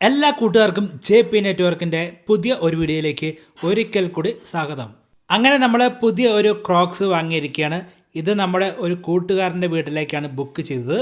എല്ലാ കൂട്ടുകാർക്കും J P നെറ്റ്വർക്കിന്റെ പുതിയ ഒരു വീഡിയോയിലേക്ക് ഒരിക്കൽ കൂടി സ്വാഗതം. അങ്ങനെ നമ്മൾ പുതിയ ഒരു ക്രോക്സ് വാങ്ങിയിരിക്കുകയാണ്. ഇത് നമ്മുടെ ഒരു കൂട്ടുകാരന്റെ വീട്ടിലേക്കാണ് ബുക്ക് ചെയ്തത്.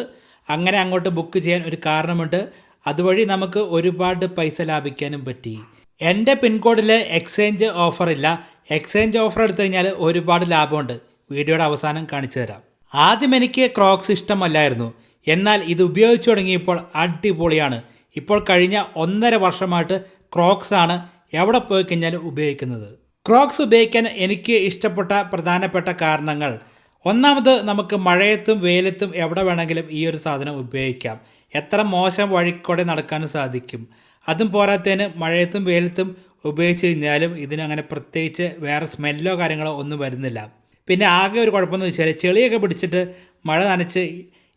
അങ്ങനെ അങ്ങോട്ട് ബുക്ക് ചെയ്യാൻ ഒരു കാരണമുണ്ട്. അതുവഴി നമുക്ക് ഒരുപാട് പൈസ ലാഭിക്കാനും പറ്റി. എന്റെ പിൻകോഡിൽ എക്സ്ചേഞ്ച് ഓഫർ ഇല്ല. എക്സ്ചേഞ്ച് ഓഫർ എടുത്തു കഴിഞ്ഞാൽ ഒരുപാട് ലാഭമുണ്ട്. വീഡിയോയുടെ അവസാനം കാണിച്ചു തരാം. ആദ്യം എനിക്ക് ക്രോക്സ് ഇഷ്ടമല്ലായിരുന്നു. എന്നാൽ ഇത് ഉപയോഗിച്ചു തുടങ്ങിയപ്പോൾ അടിപൊളിയാണ്. ഇപ്പോൾ കഴിഞ്ഞ ഒന്നര വർഷമായിട്ട് ക്രോക്സ് ആണ് എവിടെ പോയി കഴിഞ്ഞാലും ഉപയോഗിക്കുന്നത്. ക്രോക്സ് ഉപയോഗിക്കാൻ എനിക്ക് ഇഷ്ടപ്പെട്ട പ്രധാനപ്പെട്ട കാരണങ്ങൾ. ഒന്നാമത് നമുക്ക് മഴയത്തും വെയിലത്തും എവിടെ വേണമെങ്കിലും ഈ ഒരു സാധനം ഉപയോഗിക്കാം. എത്ര മോശം വഴിക്കൂടെ നടക്കാനും സാധിക്കും. അതും പോരാത്തതിന് മഴയത്തും വെയിലത്തും ഉപയോഗിച്ച് കഴിഞ്ഞാലും ഇതിനങ്ങനെ പ്രത്യേകിച്ച് വേറെ സ്മെല്ലോ കാര്യങ്ങളോ ഒന്നും വരുന്നില്ല. പിന്നെ ആകെ ഒരു കുഴപ്പമെന്ന് വെച്ചാൽ ചെളിയൊക്കെ പിടിച്ചിട്ട് മഴ നനച്ച്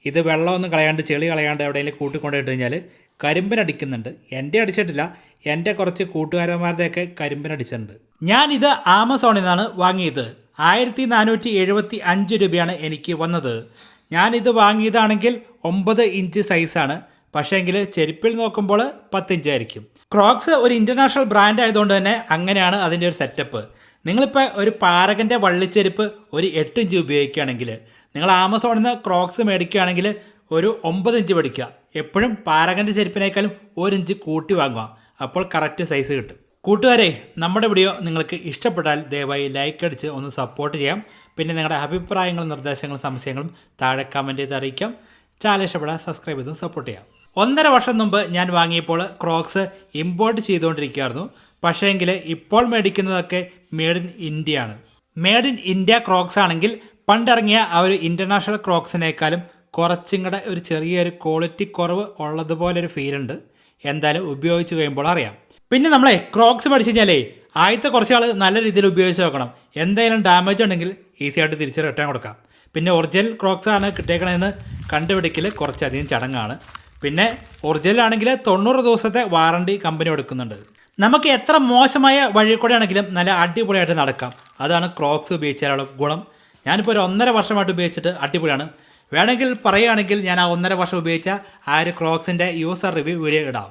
ഇത് വെള്ളമൊന്നും കളയാണ്ട് ചെളി കളയാണ്ട് എവിടെയെങ്കിലും കൂട്ടിക്കൊണ്ടിട്ട് കഴിഞ്ഞാൽ കരിമ്പിനടിക്കുന്നുണ്ട്. എന്റെ അടിച്ചിട്ടില്ല. എന്റെ കുറച്ച് കൂട്ടുകാരന്മാരുടെയൊക്കെ കരിമ്പിനടിച്ചിട്ടുണ്ട്. ഞാനിത് ആമസോണിൽ നിന്നാണ് വാങ്ങിയത്. ആയിരത്തി നാനൂറ്റി എഴുപത്തി അഞ്ച് രൂപയാണ് എനിക്ക് വന്നത്. ഞാനിത് വാങ്ങിയതാണെങ്കിൽ ഒമ്പത് ഇഞ്ച് സൈസാണ്. പക്ഷേങ്കിൽ ചെരുപ്പിൽ നോക്കുമ്പോൾ പത്തിഞ്ചായിരിക്കും. ക്രോക്സ് ഒരു ഇന്റർനാഷണൽ ബ്രാൻഡ് ആയതുകൊണ്ട് തന്നെ അങ്ങനെയാണ് അതിന്റെ ഒരു സെറ്റപ്പ്. നിങ്ങളിപ്പോൾ ഒരു പാരകന്റെ വള്ളിച്ചെരുപ്പ് ഒരു എട്ട് ഇഞ്ച് ഉപയോഗിക്കുകയാണെങ്കിൽ നിങ്ങൾ ആമസോണിൽ നിന്ന് ക്രോക്സ് മേടിക്കുകയാണെങ്കിൽ ഒരു ഒമ്പത് ഇഞ്ച് മേടിക്കുക. എപ്പോഴും പാരകന്റെ ചെരുപ്പിനേക്കാളും ഒരു ഇഞ്ച് കൂട്ടി വാങ്ങുക. അപ്പോൾ കറക്റ്റ് സൈസ് കിട്ടും. കൂട്ടുകാരെ നമ്മുടെ വീഡിയോ നിങ്ങൾക്ക് ഇഷ്ടപ്പെട്ടാൽ ദയവായി ലൈക്ക് അടിച്ച് ഒന്ന് സപ്പോർട്ട് ചെയ്യാം. പിന്നെ നിങ്ങളുടെ അഭിപ്രായങ്ങളും നിർദ്ദേശങ്ങളും സംശയങ്ങളും താഴെ കമന്റ് ചെയ്ത് അറിയിക്കാം. ചാനൽ ഇഷ്ടപ്പെടാൻ സബ്സ്ക്രൈബ് ചെയ്തും സപ്പോർട്ട് ചെയ്യാം. ഒന്നര വർഷം മുമ്പ് ഞാൻ വാങ്ങിയപ്പോൾ ക്രോക്സ് ഇമ്പോർട്ട് ചെയ്തുകൊണ്ടിരിക്കുകയായിരുന്നു. പക്ഷേങ്കിൽ ഇപ്പോൾ മേടിക്കുന്നതൊക്കെ മെയ്ഡ് ഇൻ ഇന്ത്യ ആണ്. മെയ്ഡ് ഇൻ ഇന്ത്യ ക്രോക്സ് ആണെങ്കിൽ പണ്ടിറങ്ങിയ ആ ഒരു ഇന്റർനാഷണൽ ക്രോക്സിനേക്കാളും കുറച്ചും കൂടെ ഒരു ചെറിയൊരു ക്വാളിറ്റി കുറവ് ഉള്ളതുപോലെ ഒരു ഫീൽ ഉണ്ട്. എന്തായാലും ഉപയോഗിച്ച് കഴിയുമ്പോൾ അറിയാം. പിന്നെ നമ്മളെ ക്രോക്സ് പഠിച്ചു കഴിഞ്ഞാലേ ആദ്യത്തെ കുറച്ച് ആൾ നല്ല രീതിയിൽ ഉപയോഗിച്ച് നോക്കണം. എന്തായാലും ഡാമേജ് ഉണ്ടെങ്കിൽ ഈസി ആയിട്ട് തിരിച്ച് റിട്ടേൺ കൊടുക്കാം. പിന്നെ ഒറിജിനൽ ക്രോക്സ് ആണ് കിട്ടിയേക്കണമെന്ന് കണ്ടുപിടിക്കൽ കുറച്ചധികം ചടങ്ങാണ്. പിന്നെ ഒറിജിനൽ ആണെങ്കിൽ തൊണ്ണൂറ് ദിവസത്തെ വാറണ്ടി കമ്പനി കൊടുക്കുന്നുണ്ട് നമുക്ക് എത്ര മോശമായ വഴി കൂടെ ആണെങ്കിലും നല്ല അടിപൊളിയായിട്ട് നടക്കാം. അതാണ് ക്രോക്സ് ഉപയോഗിച്ചാലുള്ള ഗുണം. ഞാനിപ്പോൾ ഒരു ഒന്നര വർഷമായിട്ട് ഉപയോഗിച്ചിട്ട് അടിപൊളിയാണ്. വേണമെങ്കിൽ പറയുകയാണെങ്കിൽ ഞാൻ ആ ഒന്നര വർഷം ഉപയോഗിച്ച ആ ഒരു ക്രോക്സിന്റെ യൂസർ റിവ്യൂ വീഡിയോ ഇടാം.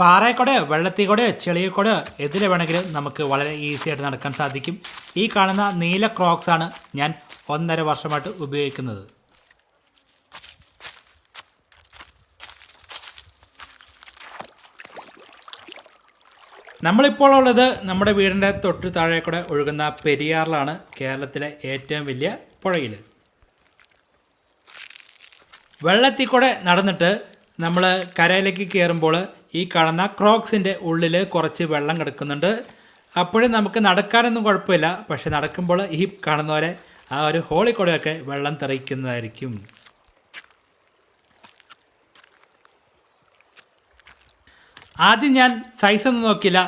പാറയക്കൂടെയോ വെള്ളത്തിൽ കൂടെയോ എതിരെ വേണമെങ്കിലും നമുക്ക് വളരെ ഈസി ആയിട്ട് നടക്കാൻ സാധിക്കും. ഈ കാണുന്ന നീല ക്രോക്സ് ആണ് ഞാൻ ഒന്നര വർഷമായിട്ട് ഉപയോഗിക്കുന്നത്. നമ്മളിപ്പോൾ ഉള്ളത് നമ്മുടെ വീടിന്റെ തൊട്ട് താഴെ കൂടെ ഒഴുകുന്ന പെരിയാറിലാണ് കേരളത്തിലെ ഏറ്റവും വലിയ പുഴയിൽ വെള്ളത്തിൽ കൂടെ നടന്നിട്ട് നമ്മൾ കരയിലേക്ക് കയറുമ്പോൾ ഈ കാണുന്ന ക്രോക്സിന്റെ ഉള്ളിൽ കുറച്ച് വെള്ളം കിടക്കുന്നുണ്ട്. അപ്പോഴും നമുക്ക് നടക്കാനൊന്നും കുഴപ്പമില്ല. പക്ഷെ നടക്കുമ്പോൾ ഈ കാണുന്ന പോലെ ആ ഒരു ഹോളി കൂടെയൊക്കെ വെള്ളം തെറിക്കുന്നതായിരിക്കും. ആദ്യം ഞാൻ സൈസ് ഒന്നും നോക്കിയില്ല.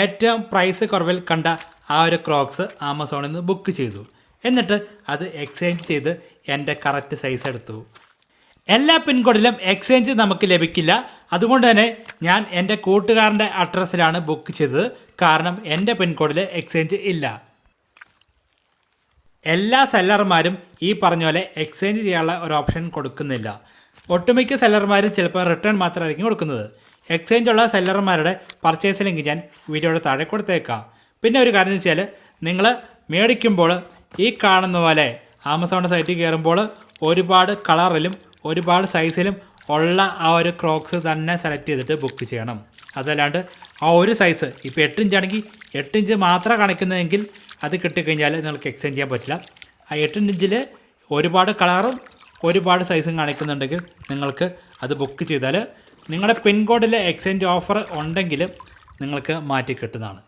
ഏറ്റവും പ്രൈസ് കുറവിൽ കണ്ട ആ ഒരു ക്രോക്സ് ആമസോണിൽ നിന്ന് ബുക്ക് ചെയ്തു. എന്നിട്ട് അത് എക്സ്ചേഞ്ച് ചെയ്ത് എന്റെ കറക്റ്റ് സൈസ് എടുത്തു. എല്ലാ പിൻകോഡിലും എക്സ്ചേഞ്ച് നമുക്ക് ലഭിക്കില്ല. അതുകൊണ്ട് തന്നെ ഞാൻ എന്റെ കൂട്ടുകാരന്റെ അഡ്രസ്സിലാണ് ബുക്ക് ചെയ്തത്. കാരണം എന്റെ പിൻകോഡിൽ എക്സ്ചേഞ്ച് ഇല്ല. എല്ലാ സെല്ലർമാരും ഈ പറഞ്ഞ പോലെ എക്സ്ചേഞ്ച് ചെയ്യാനുള്ള ഒരു ഓപ്ഷൻ കൊടുക്കുന്നില്ല. ഒട്ടുമിക്ക സെല്ലർമാരും ചിലപ്പോൾ റിട്ടേൺ മാത്രമായിരിക്കും കൊടുക്കുന്നത്. എക്സ്ചേഞ്ച് ഉള്ള സെല്ലർമാരുടെ പർച്ചേസ് ലിങ്ക് ഞാൻ വീഡിയോയുടെ താഴെ കൊടുത്തേക്കാം. പിന്നെ ഒരു കാര്യം വെച്ചാൽ നിങ്ങൾ മേടിക്കുമ്പോൾ ഈ കാണുന്ന പോലെ ആമസോണിന്റെ സൈറ്റിൽ കയറുമ്പോൾ ഒരുപാട് കളറിലും ഒരുപാട് സൈസിലും ഉള്ള ആ ഒരു ക്രോക്സ് തന്നെ സെലക്ട് ചെയ്തിട്ട് ബുക്ക് ചെയ്യണം. അതല്ലാണ്ട് ആ ഒരു സൈസ് ഇപ്പോൾ എട്ട് ഇഞ്ചാണെങ്കിൽ എട്ട് ഇഞ്ച് മാത്രം കാണിക്കുന്നതെങ്കിൽ അത് കിട്ടിക്കഴിഞ്ഞാൽ നിങ്ങൾക്ക് എക്സ്ചേഞ്ച് ചെയ്യാൻ പറ്റില്ല. ആ എട്ട് ഇഞ്ചിൽ ഒരുപാട് കളറും ഒരുപാട് സൈസും കാണിക്കുന്നുണ്ടെങ്കിൽ നിങ്ങൾക്ക് അത് ബുക്ക് ചെയ്താൽ നിങ്ങളുടെ പിൻകോഡിൽ എക്സ്ചേഞ്ച് ഓഫർ ഉണ്ടെങ്കിൽ നിങ്ങൾക്ക് മാറ്റി കിട്ടുന്നതാണ്.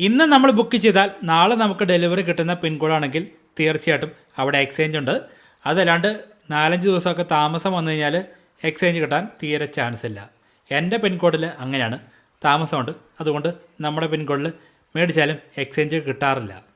ഇന്ന് നമ്മൾ ബുക്ക് ചെയ്താൽ നാളെ നമുക്ക് ഡെലിവറി കിട്ടുന്ന പിൻകോഡാണെങ്കിൽ തീർച്ചയായിട്ടും അവിടെ എക്സ്ചേഞ്ച് ഉണ്ട്. അതല്ലാണ്ട് നാലഞ്ച് ദിവസമൊക്കെ താമസം വന്നു കഴിഞ്ഞാൽ എക്സ്ചേഞ്ച് കിട്ടാൻ തീരെ ചാൻസ് ഇല്ല. എന്റെ പിൻകോഡിൽ അങ്ങനെയാണ്. താമസമുണ്ട്. അതുകൊണ്ട് നമ്മുടെ പിൻകോഡിൽ മേടിച്ചാലും എക്സ്ചേഞ്ച് കിട്ടാറില്ല.